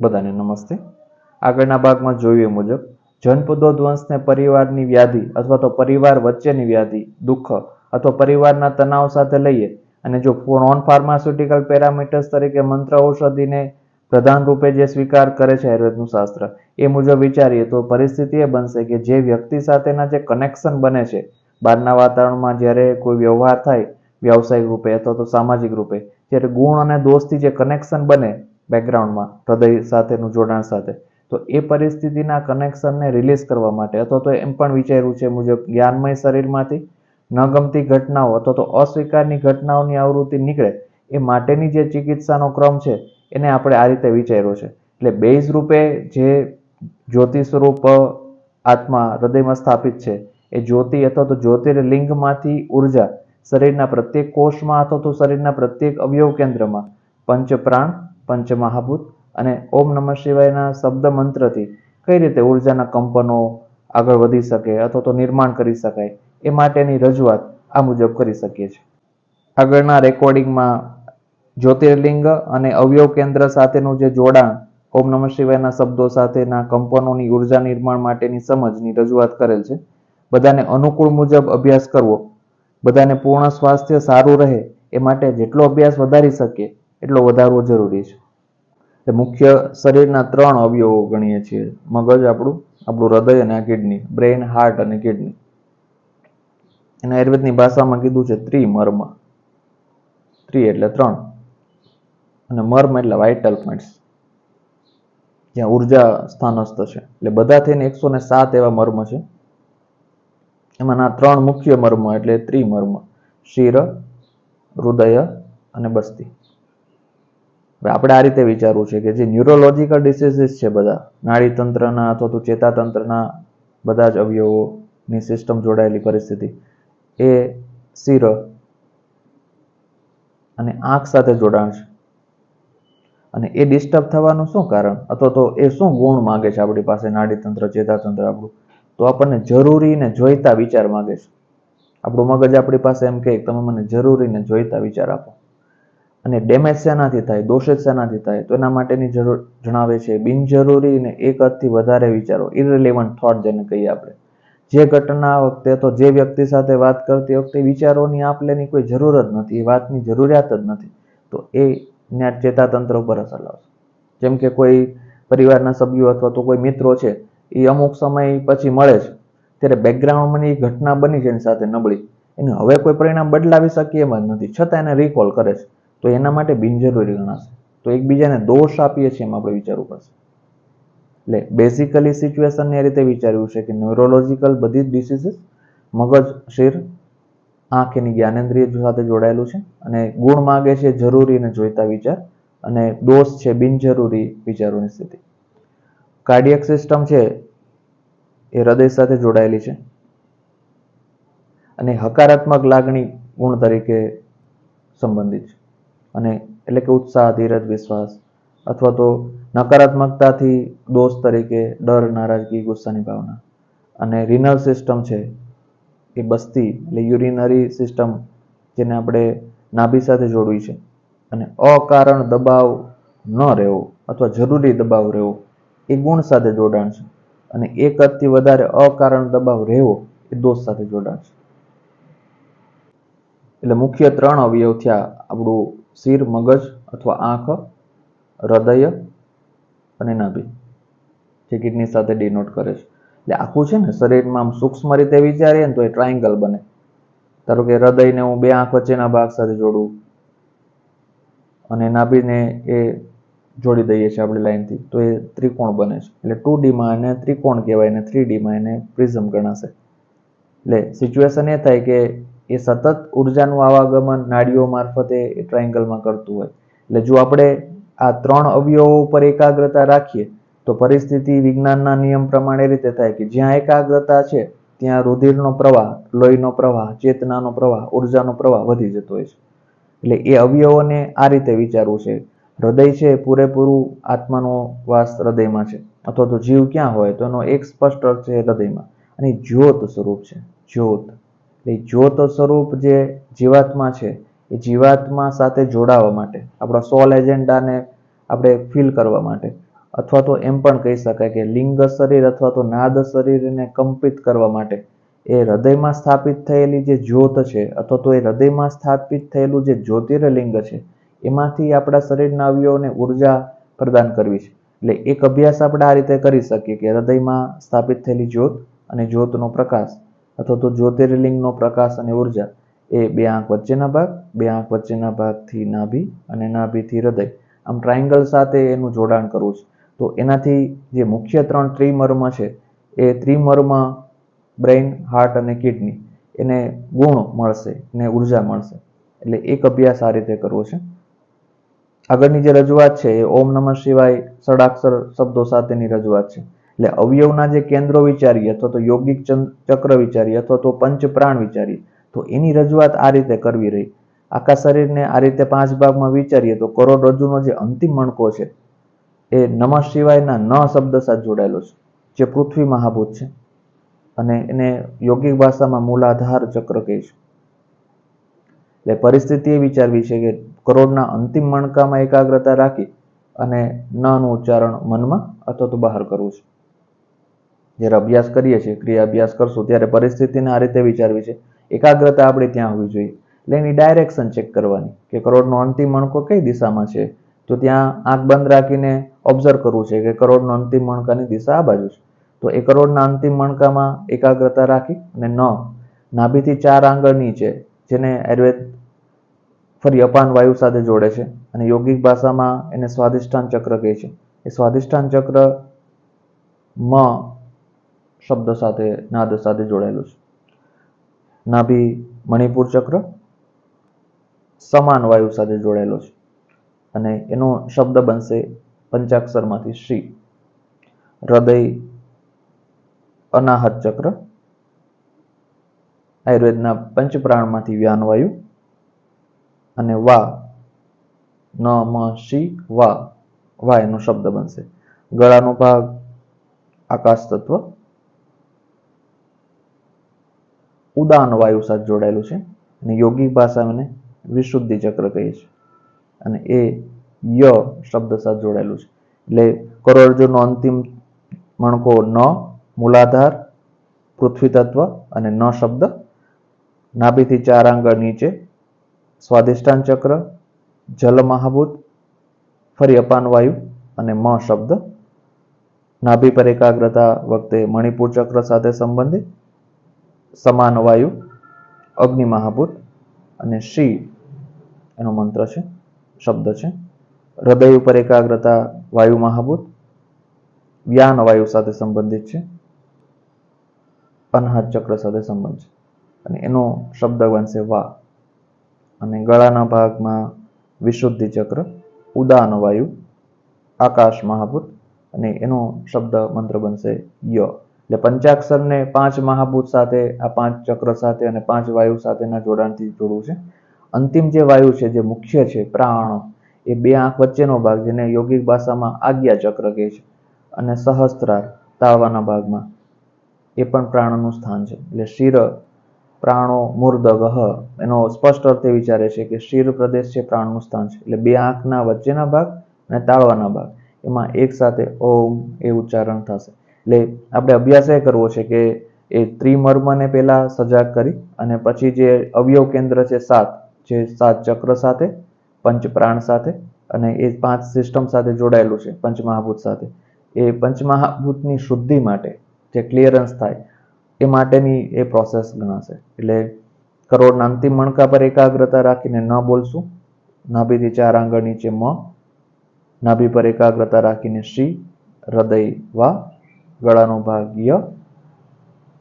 બધાને નમસ્તે. આગળના ભાગમાં જોઈએ મુજબ મુજબ જનપદોધ્વંસને પરિવારની વ્યાધિ અથવા તો પરિવાર વચ્ચેની વ્યાધિ, દુઃખ અથવા પરિવારના તણાવ સાથે લઈએ અને જો નોન ફાર્માસ્યુટિકલ પેરામીટર્સ તરીકે મંત્ર ઔષધિને પ્રધાન રૂપે જે સ્વીકાર કરે છે આયુર્વેદનું શાસ્ત્ર, એ મુજબ વિચારીએ તો પરિસ્થિતિ એ બનશે કે જે વ્યક્તિ સાથેના જે કનેક્શન બને છે, બહારના વાતાવરણમાં જ્યારે કોઈ વ્યવહાર થાય, વ્યવસાયિક રૂપે અથવા તો સામાજિક રૂપે ત્યારે ગુણ અને દોષથી જે કનેક્શન બને બેકગ્રાઉન્ડમાં હૃદય સાથેનું જોડાણ સાથે. તો એ પરિસ્થિતિના કનેક્શનને રિલીઝ કરવા માટે, અથવા તો એમ પણ વિચાર્યું છે મુજબ, જ્ઞાનમય શરીરમાંથી ન ગમતી ઘટનાઓ અથવા તો અસ્વીકારની ઘટનાઓની આવૃત્તિ નીકળે, એ માટેની જે ચિકિત્સાનો ક્રમ છે, એને આપણે આ રીતે વિચાર્યો છે. એટલે બેઝ રૂપે જે જ્યોતિ સ્વરૂપ આત્મા હૃદયમાં સ્થાપિત છે, એ જ્યોતિ અથવા તો જ્યોતિર્લિંગમાંથી ઊર્જા શરીરના પ્રત્યેક કોષમાં અથવા તો શરીરના પ્રત્યેક અવયવ કેન્દ્રમાં પંચ પ્રાણ પંચ મહાભૂત અને ઓમ નમઃ શિવાયના શબ્દ મંત્રથી કઈ રીતે ઉર્જાના કંપનો આગળ વધી શકે અથવા તો નિર્માણ કરી શકાય એ માટેની રજૂઆત આ મુજબ કરી શકીએ છીએ. આગળના રેકોર્ડિંગમાં જ્યોતિર્લિંગ અને અવયવ કેન્દ્ર સાથેનું જે જોડાણ ઓમ નમઃ શિવાયના શબ્દો સાથેના કંપનોની ઊર્જા નિર્માણ માટેની સમજની રજૂઆત કરેલ છે. બધાને અનુકૂળ મુજબ અભ્યાસ કરવો, બધાને પૂર્ણ સ્વાસ્થ્ય સારું રહે એ માટે જેટલો અભ્યાસ વધારી શકીએ એટલો વધારવો જરૂરી છે. એટલે મુખ્ય શરીરના ત્રણ અવયવો ગણીએ છીએ. મગજ આપણું આપણું હૃદય અને આ કિડની. બ્રેઇન હાર્ટ અને કિડની. એને આયુર્વેદની ભાષામાં કીધું છે ત્રિમર્મ. ત્રિ એટલે ત્રણ. અને મર્મ એટલે વાઇટલ પોઈન્ટ્સ જ્યાં ઊર્જા સ્થાનસ્થ છે. એટલે બધા થઈને એકસો ને સાત એવા મર્મ છે. એમાંના ત્રણ મુખ્ય મર્મ એટલે ત્રિમર્મ. શિર, હૃદય અને બસ્તી. આપણે આ રીતે વિચારવું છે કે જે ન્યુરોલોજીકલ ડિસીઝીસ છે બધા નાડીતંત્રના અથવા તો ચેતાતંત્રના બધા જ અવયવોની સિસ્ટમ જોડાયેલી પરિસ્થિતિ, એ શિર અને આંખ સાથે જોડાણ છે. અને એ ડિસ્ટર્બ થવાનું શું કારણ? અથવા તો એ શું ગુણ માગે છે આપણી પાસે? નાડીતંત્ર ચેતાતંત્ર આપણું. તો આપણને જરૂરી ને જોઈતા વિચાર માગે છે. આપણું મગજ આપણી પાસે એમ કહે તમે મને જરૂરી ને જોઈતા વિચાર આપો. અને ડેમેજ શેનાથી થાય દોષિત શેનાથી થાય, તો એના માટેની જરૂર જણાવે છે બિનજરૂરી ને એક હદથી વધારે વિચારો ઇરરિલેવન્ટ થોટ જેને કહીએ આપણે. જે ઘટના વખતે તો જે વ્યક્તિ સાથે વાત કરતી વખતે વિચારોની આપ લેની કોઈ જરૂર જ નથી, એ વાતની જરૂરિયાત જ નથી, તો એ ત્યાં ચેતાતંત્ર ઉપર અસર લાવશે. જેમ કે કોઈ પરિવારના સભ્યો અથવા તો કોઈ મિત્રો છે, એ અમુક સમય પછી મળે છે, ત્યારે બેકગ્રાઉન્ડમાં એ ઘટના બની છે એની સાથે નબળી. એને હવે કોઈ પરિણામ બદલાવી શકીએ એમ જ નથી, છતાં એને રિકોલ કરે છે. તો એના માટે બિનજરૂરી ગણાશે. તો એકબીજાને દોષ આપીએ છીએ એમ આપણે વિચારવું પડશે. એટલે બેઝિકલી સિચ્યુએશનને એ રીતે વિચાર્યું છે કે ન્યુરોલોજીકલ બધી જ ડિસીઝીસ મગજ શિર આંખ એની જ્ઞાનેન્દ્રિય સાથે જોડાયેલું છે અને ગુણ માગે છે જરૂરી અને જોઈતા વિચાર અને દોષ છે બિનજરૂરી વિચારોની સ્થિતિ. કાર્ડિયક સિસ્ટમ છે એ હૃદય સાથે જોડાયેલી છે અને હકારાત્મક લાગણી ગુણ તરીકે સંબંધિત છે. અને એટલે કે ઉત્સાહ, ધીરજ, વિશ્વાસ અથવા તો નકારાત્મકતાથી દોષ તરીકે ડર, નારાજગી, ગુસ્સાની ભાવના. અને રિનલ સિસ્ટમ છે એ બસ્તી એટલે યુરિનરી સિસ્ટમ જેને આપણે નાભી સાથે જોડવી છે. અને અકારણ દબાવ ન રહેવો અથવા જરૂરી દબાવ રહેવો એ ગુણ સાથે જોડાણ છે. અને એક હદથી વધારે અકારણ દબાવ રહેવો એ દોષ સાથે જોડાણ છે. એટલે મુખ્ય ત્રણ અવયવ થયા આપણું શિર, મગજ અથવા આંખ, હૃદય અને નાભી જે કિડની સાથે ડિનોટ કરે છે. એટલે આખું છે ને શરીરમાં આમ સૂક્ષ્મ રીતે વિચારીએ ને તો એ ટ્રાયંગલ બને. ધારો કે હૃદયને હું બે આંખ વચ્ચેના ભાગ સાથે જોડું અને નાભીને એ જોડી દઈએ છીએ આપણી લાઈનથી તો એ ત્રિકોણ બને છે. એટલે ટુ ડીમાં એને ત્રિકોણ કહેવાય ને થ્રી ડીમાં એને પ્રિઝમ ગણાશે. એટલે સિચ્યુએશન એ થાય કે એ સતત ઉર્જાનું આવાગમન નાડીઓ મારફતે ટ્રાયંગલમાં કરતું હોય. એટલે જો આપણે આ ત્રણ અવયવો ઉપર એકાગ્રતા રાખીએ, તો પરિસ્થિતિ વિજ્ઞાનના નિયમ પ્રમાણે રીતે થાય કે જ્યાં એકાગ્રતા છે, ત્યાં રુધિરનો પ્રવાહ, લોહીનો પ્રવાહ, ચેતનાનો પ્રવાહ, ઉર્જાનો પ્રવાહ વધી જતો હોય છે. એટલે એ અવયવોને આ રીતે વિચારવું છે. હૃદય છે પૂરેપૂરું આત્માનો વાસ હૃદયમાં છે. અથવા તો જીવ ક્યાં હોય તો એનો એક સ્પષ્ટ અર્થ છે હૃદયમાં. અને જ્યોત સ્વરૂપ છે. જ્યોત. એટલે જ્યોત સ્વરૂપ જે જીવાત્મા છે, એ જીવાત્મા સાથે જોડાવા માટે, આપણા સોલ એજન્ડાને આપણે ફીલ કરવા માટે. અથવા તો એમ પણ કહી શકાય કે લિંગ શરીર અથવા તો નાદ શરીરને કંપિત કરવા માટે. એ હૃદયમાં સ્થાપિત થયેલી જે જ્યોત છે, અથવા તો એ હૃદયમાં સ્થાપિત થયેલું જે જ્યોતિર્લિંગ છે, એમાંથી આપણા શરીરના અવયવોને ઊર્જા પ્રદાન કરવી છે. એટલે એક અભ્યાસ આપણે આ રીતે કરી શકીએ કે હૃદયમાં સ્થાપિત થયેલી જ્યોત અને જ્યોતનો પ્રકાશ. અથવા તો જ્યોતિર્લિંગનો પ્રકાશ અને ઊર્જા એ બે આંખ વચ્ચેના ભાગ, બે આંખ વચ્ચેના ભાગથી નાભી અને નાભીથી હૃદય. આમ ટ્રાયંગલ સાથે એનું જોડાણ કરવું છે. તો એનાથી જે મુખ્ય ત્રણ ત્રિમર્મ છે, એ ત્રિમર્મ બ્રેઇન, હાર્ટ અને કિડની, એને ગુણ મળશે ને ઊર્જા મળશે. એટલે એક અભ્યાસ આ રીતે કરવો છે. આગળની જે રજૂઆત છે, એ ઓમ નમઃ શિવાય સડાક્ષર શબ્દો સાથેની રજૂઆત છે. એટલે અવયવના જે કેન્દ્રો વિચારીએ, અથવા તો યોગિક ચક્ર વિચારીએ, અથવા તો પંચ પ્રાણ વિચારીએ, તો એની રજૂઆત આ રીતે કરવી રહી. આખા શરીરને આ રીતે પાંચ ભાગમાં વિચારીએ, તો કરોડરજ્જુનો જે અંતિમ મણકો છે, એ નમઃ શિવાયના ન શબ્દ સાથે જોડાયેલો છે, જે પૃથ્વી મહાભૂત છે. અને એને યોગિક ભાષામાં મૂલાધાર ચક્ર કહીશું એટલે પરિસ્થિતિ એ વિચારવી છે કે કરોડના અંતિમ મણકામાં એકાગ્રતા રાખી અને નું ઉચ્ચારણ મનમાં અથવા તો બહાર કરવું છે. જ્યારે અભ્યાસ કરીએ છીએ ક્રિયા અભ્યાસ કરશું, ત્યારે પરિસ્થિતિને આ રીતે વિચારવી છે. એકાગ્રતા આપણે ત્યાં હોવી જોઈએ. એટલે એની ડાયરેક્શન ચેક કરવાની કે કરોડનો અંતિમ મણકો કઈ દિશામાં છે? તો ત્યાં આંખ બંધ રાખીને ઓબ્ઝર્વ કરવું છે કે કરોડનો અંતિમ મણકાની દિશા આ બાજુ છે. તો એ કરોડના અંતિમ મણકામાં એકાગ્રતા રાખી અને ન નાભીથી ચાર આંગળ નીચે, જેને આયુર્વેદ ફરી અપાન વાયુ સાથે જોડે છે અને યોગિક ભાષામાં એને સ્વાદિષ્ઠાન ચક્ર કહે છે. એ સ્વાદિષ્ઠાન ચક્ર મ શબ્દ સાથે, નાદ સાથે જોડાયેલું છે. નાભી મણિપુર ચક્ર સમાન વાયુ સાથે જોડાયેલો છે અને એનો શબ્દ બનશે પંચાક્ષરમાંથી શ્રી. હૃદય અનાહત ચક્ર. આયુર્વેદના પંચપ્રાણમાંથી વ્યાનવાયુ અને વા, ન, મ, શી, વા વા એનો શબ્દ બનશે. ગળાનો ભાગ આકાશ તત્વ ઉદાન વાયુ સાથે જોડાયેલું છે અને યોગિક ભાષાને વિશુદ્ધિ ચક્ર કહીએ છીએ અને એ ય શબ્દ સાથે જોડાયેલું છે. એટલે કરોડરજ્જુનો અંતિમ મણકો ન, મૂલાધાર, પૃથ્વી તત્વ અને ન શબ્દ. નાભીથી ચાર આંગળ નીચે સ્વાદિષ્ટાન ચક્ર, જલ મહાભૂત, ફરી અપાન વાયુ અને મ શબ્દ. નાભી પર એકાગ્રતા વખતે મણિપુર ચક્ર સાથે સંબંધિત સમાન વાયુ અગ્નિ મહાભૂત અને શ્રી એનો મંત્ર છે, શબ્દ છે. હૃદય ઉપર એકાગ્રતા, વાયુ મહાભૂત વ્યાન વાયુ સાથે સંબંધિત છે. અનહદ ચક્ર સાથે સંબંધ છે. અને એનો શબ્દ બનશે વા. અને ગળાના ભાગમાં વિશુદ્ધિ ચક્ર, ઉદાન વાયુ આકાશ મહાભૂત અને એનો શબ્દ મંત્ર બનશે ય. એટલે પંચાક્ષરને પાંચ મહાભૂત સાથે, આ પાંચ ચક્ર સાથે અને પાંચ વાયુ સાથેના જોડાણથી જોડવું છે. અંતિમ જે વાયુ છે, જે મુખ્ય છે, પ્રાણ, એ બે આંખ વચ્ચેનો ભાગ જેને યોગિક ભાષામાં આજ્ઞા ચક્ર કહે છે અને સહસ્ત્રાર તાળવાના ભાગમાં. એ પણ પ્રાણનું સ્થાન છે. એટલે શિર પ્રાણો મૂર્ધગહ એનો સ્પષ્ટ અર્થ વિચારે છે કે શિર પ્રદેશ છે, પ્રાણનું સ્થાન છે. એટલે બે આંખના વચ્ચેના ભાગ અને તાળવાના ભાગ. એમાં એક સાથે ઓમ એ ઉચ્ચારણ થશે. એટલે આપણે અભ્યાસ એ કરવો છે કે એ ત્રિમર્મને પહેલાં સજાગ કરી અને પછી જે અવયવ કેન્દ્ર છે સાત, જે સાત ચક્ર સાથે પંચ પ્રાણ સાથે અને એ પાંચ સિસ્ટમ સાથે જોડાયેલું છે, પંચમહાભૂત સાથે. એ પંચમહાભૂતની શુદ્ધિ માટે જે ક્લિયરન્સ થાય એ માટેની એ પ્રોસેસ ગણાશે. એટલે કરોડના અંતિમ મણકા પર એકાગ્રતા રાખીને ન બોલશું. નાભીથી ચાર આંગળ નીચે મ, નાભી પર એકાગ્રતા રાખીને શી, હૃદય વા ગળાનો ભાગ ય,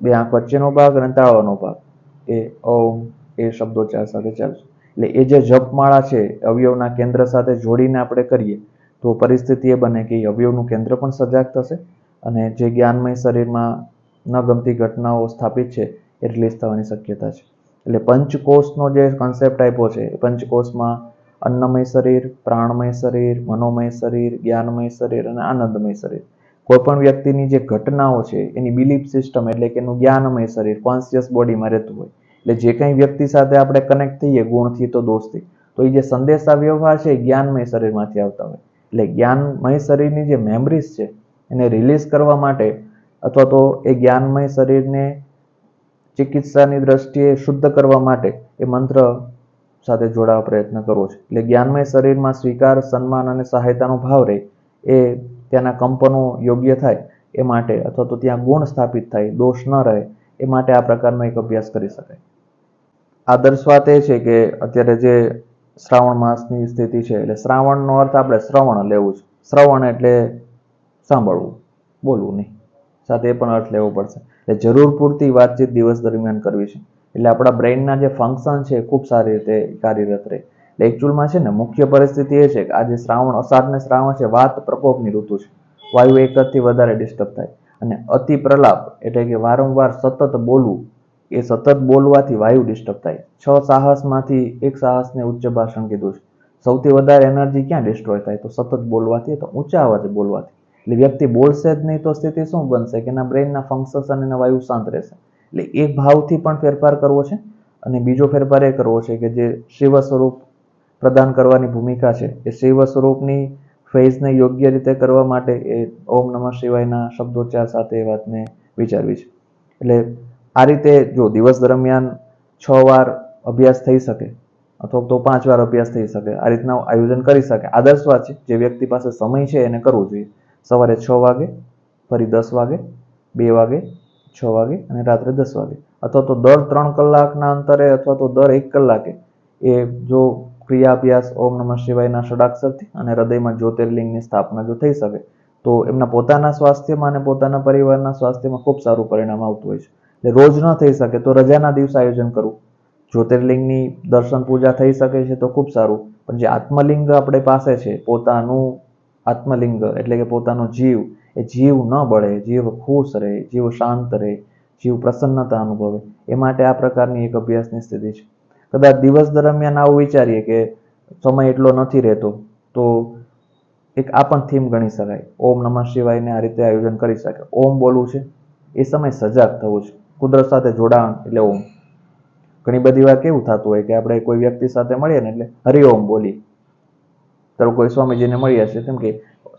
બે આંખ વચ્ચેનો ભાગ અને તાળવાનો ભાગ. એ ઓમ એ શબ્દોચ્ચાર સાથે ચાલશે. એટલે એ જે જપમાળા છે અવયવના કેન્દ્ર સાથે જોડીને આપણે કરીએ, તો પરિસ્થિતિ એ બને કે અવયવનું કેન્દ્ર પણ સજાગ થશે અને જે જ્ઞાનમય શરીરમાં ન ગમતી ઘટનાઓ સ્થાપિત છે, એ રિલીઝ થવાની શક્યતા છે. એટલે પંચકોષનો જે કન્સેપ્ટ આપ્યો છે, એ પંચકોષમાં અન્નમય શરીર, પ્રાણમય શરીર, મનોમય શરીર, જ્ઞાનમય શરીર અને આનંદમય શરીર. કોઈ પણ વ્યક્તિની જે ઘટનાઓ છે, એની બિલીફ સિસ્ટમ એટલે કે એનું જ્ઞાનમય શરીર કોન્શિયસ બોડીમાં રહેતું હોય. એટલે જે કંઈ વ્યક્તિ સાથે આપણે કનેક્ટ થઈએ, ગુણથી તો દોસ્તી. તો એ જે સંદેશા વ્યવહાર છે, એ જ્ઞાનમય શરીરમાંથી આવતા હોય. એટલે જ્ઞાનમય શરીરની જે મેમરીઝ છે, એને રિલીઝ કરવા માટે અથવા તો એ જ્ઞાનમય શરીરને ચિકિત્સાની દ્રષ્ટિએ શુદ્ધ કરવા માટે એ મંત્ર સાથે જોડાવા પ્રયત્ન કરવો છે. એટલે જ્ઞાનમય શરીરમાં સ્વીકાર, સન્માન અને સહાયતાનો ભાવ રહે, એ ત્યાંના કંપનો યોગ્ય થાય એ માટે અથવા તો ત્યાં ગુણ સ્થાપિત થાય, દોષ ન રહે એ માટે આ પ્રકારનો એક અભ્યાસ કરી શકાય. આદર્શ વાત એ છે કે અત્યારે જે શ્રાવણ માસની સ્થિતિ છે, એટલે શ્રાવણનો અર્થ આપણે શ્રવણ લેવું છે. શ્રવણ એટલે સાંભળવું, બોલવું નહીં. સાથે એ પણ અર્થ લેવો પડશે. એટલે જરૂર પૂરતી વાતચીત દિવસ દરમિયાન કરવી છે. એટલે આપણા બ્રેઇનના જે ફંક્શન છે ખૂબ સારી રીતે કાર્યરત રહે. એટલે એકચ્યુઅલમાં છે ને મુખ્ય પરિસ્થિતિ એ છે કે આજે શ્રાવણ અષાઢ ને શ્રાવણ છે, વાત પ્રકોપની ઋતુ છે. વાયુ એકથી વધારે ડિસ્ટર્બ થાય. અને અતિ પ્રલાપ એટલે કે વારંવાર સતત બોલવું, એ સતત બોલવાથી વાયુ ડિસ્ટર્બ થાય. છ સાહસમાંથી એક સાહસને ઉચ્ચ ભાષણ કીધું છે. સૌથી વધારે એનર્જી ક્યાં ડિસ્ટ્રોય થાય? તો સતત બોલવાથી, તો ઊંચા અવાજે બોલવાથી. એટલે વ્યક્તિ બોલશે જ નહીં તો સ્થિતિ શું બનશે? કે એના બ્રેઇનના ફંક્શન અને એના વાયુ શાંત રહેશે. એટલે એક ભાવથી પણ ફેરફાર કરવો છે. અને બીજો ફેરફાર એ કરવો છે કે જે શિવ સ્વરૂપ પ્રદાન કરવાની ભૂમિકા છે. એ શિવ સ્વરૂપની ફેઝને યોગ્ય રીતે કરવા માટે એ ઓમ નમઃ શિવાયના શબ્દોચ્ચાર સાથે એ વાતને વિચારવી છે. એટલે આ રીતે જો દિવસ દરમિયાન છ વાર અભ્યાસ થઈ શકે અથવા તો પાંચ વાર અભ્યાસ થઈ શકે, આ રીતના આયોજન કરી શકે. આદર્શ વાત છે, જે વ્યક્તિ પાસે સમય છે એને કરવું જોઈએ. સવારે છ વાગે, ફરી દસ વાગે, બે વાગે, છ વાગે અને રાત્રે દસ વાગે. અથવા તો દર ત્રણ કલાકના અંતરે અથવા તો દર એક કલાકે એ જો ક્રિયાભ્યાસ, ઓમ નમઃ શિવાયના ષડાક્ષરથી અને હૃદયમાં જ્યોતિર્લિંગની સ્થાપના જો થઈ શકે, તો એમના પોતાના સ્વાસ્થ્યમાં અને પોતાના પરિવારના સ્વાસ્થ્યમાં ખૂબ સારું પરિણામ આવતું હોય છે. એટલે રોજ ન થઈ શકે તો રજાના દિવસે આયોજન કરવું. જ્યોતિર્લિંગની દર્શન પૂજા થઈ શકે છે તો ખૂબ સારું. પણ જે આત્મલિંગ આપણે પાસે છે, પોતાનું આત્મલિંગ એટલે કે પોતાનો જીવ, એ જીવ ન બળે, જીવ ખુશ રહે, જીવ શાંત રહે, જીવ પ્રસન્નતા અનુભવે, એ માટે આ પ્રકારની એક અભ્યાસની સ્થિતિ છે. કદાચ દિવસ દરમિયાન આવું વિચારીએ કે સમય એટલો નથી રહેતો, તો એક આ પણ થીમ ગણી શકાય. ઓમ નમઃ શિવાયને આ રીતે આયોજન કરી શકે. ઓમ બોલવું છે, એ સમય સજાગ થવું છે. કુદરત સાથે જોડાણ એટલે ઓમ. ઘણી બધી વાર કેવું થતું હોય કે આપણે કોઈ વ્યક્તિ સાથે મળીએ ને એટલે હરિઓમ બોલીએ. ચાલો કોઈ સ્વામીજીને મળ્યા છે તેમ કે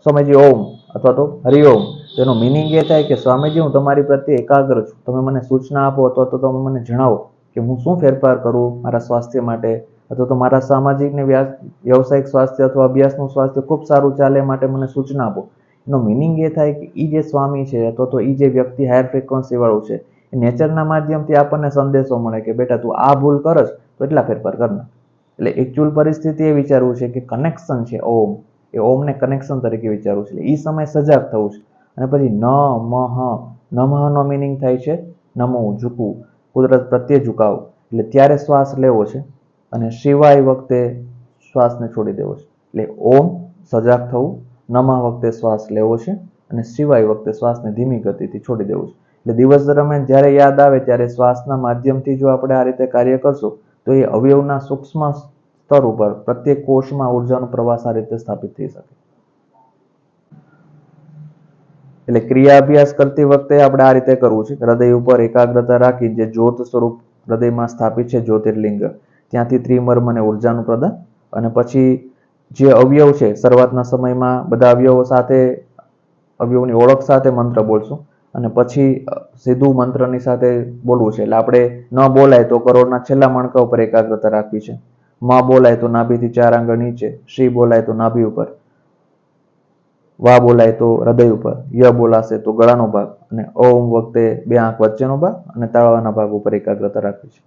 સ્વામીજી ઓમ અથવા તો હરિઓમ, તેનો મિનિંગ એ થાય કે સ્વામીજી, હું તમારી પ્રત્યે એકાગ્ર છું. તમે મને સૂચના આપો અથવા તો તમે મને જણાવો. કે હું શું ફેરફાર કરું મારા સ્વાસ્થ્ય માટે? અથવા તો મારા સામાજિક ને વ્યવસાયિક સ્વાસ્થ્ય અથવા અભ્યાસનું સ્વાસ્થ્ય ખૂબ સારું ચાલે માટે મને સૂચના આપો. એનો મિનિંગ એ થાય કે એ જે સ્વામી છે અથવા તો એ જે વ્યક્તિ હાયર ફ્રિકવન્સીવાળું છે, એ નેચરના માધ્યમથી આપણને સંદેશો મળે કે બેટા તું આ ભૂલ કરસ, તો એટલા ફેરફાર કરના એટલે એકચ્યુઅલ પરિસ્થિતિ એ વિચારવું છે કે કનેક્શન છે ઓમ. એ ઓમને કનેક્શન તરીકે વિચારવું છે. એ સમય સજાગ થવું છે. અને પછી ન મહ નમહનો મિનિંગ થાય છે નમવું ઝૂકવું. કુદરત પ્રત્યે ઝુકાવ. એટલે ત્યારે શ્વાસ લેવો છે અને શિવાય વખતે શ્વાસને છોડી દેવો છે. એટલે ઓમ, સજાગ થવું, નમા વખતે શ્વાસ લેવો છે અને શિવાય વખતે શ્વાસને ધીમી ગતિથી છોડી દેવું છે. એટલે દિવસ દરમિયાન જ્યારે યાદ આવે ત્યારે શ્વાસના માધ્યમથી જો આપણે આ રીતે કાર્ય કરશું, તો એ અવયવના સૂક્ષ્મ સ્તર ઉપર, પ્રત્યેક કોષમાં ઉર્જાનો પ્રવાહ આ રીતે સ્થાપિત થઈ શકે. એટલે ક્રિયા અભ્યાસ કરતી વખતે આપણે આ રીતે કરવું છે. હૃદય ઉપર એકાગ્રતા રાખી જે જ્યોત સ્વરૂપ હૃદયમાં સ્થાપિત છે જ્યોતિર્લિંગ, ત્યાંથી ત્રિમર્મ અને ઉર્જાનું પ્રદાન અને પછી જે અવયવ છે, શરૂઆતના સમયમાં બધા અવયવો સાથે, અવયવની ઓળખ સાથે મંત્ર બોલશું અને પછી સીધું મંત્રની સાથે બોલવું છે. એટલે આપણે ન બોલાય તો કરોડના છેલ્લા મણકા ઉપર એકાગ્રતા રાખવી છે. મ બોલાય તો નાભીથી ચાર આંગળ નીચે, શ્રી બોલાય તો નાભી ઉપર. વા બોલાય તો હૃદય ઉપર, ય બોલાશે તો ગળાનો ભાગ. અને ઓમ વખતે બે આંખ વચ્ચેનો ભાગ અને તાળવાના ભાગ ઉપર એકાગ્રતા રાખવી છે.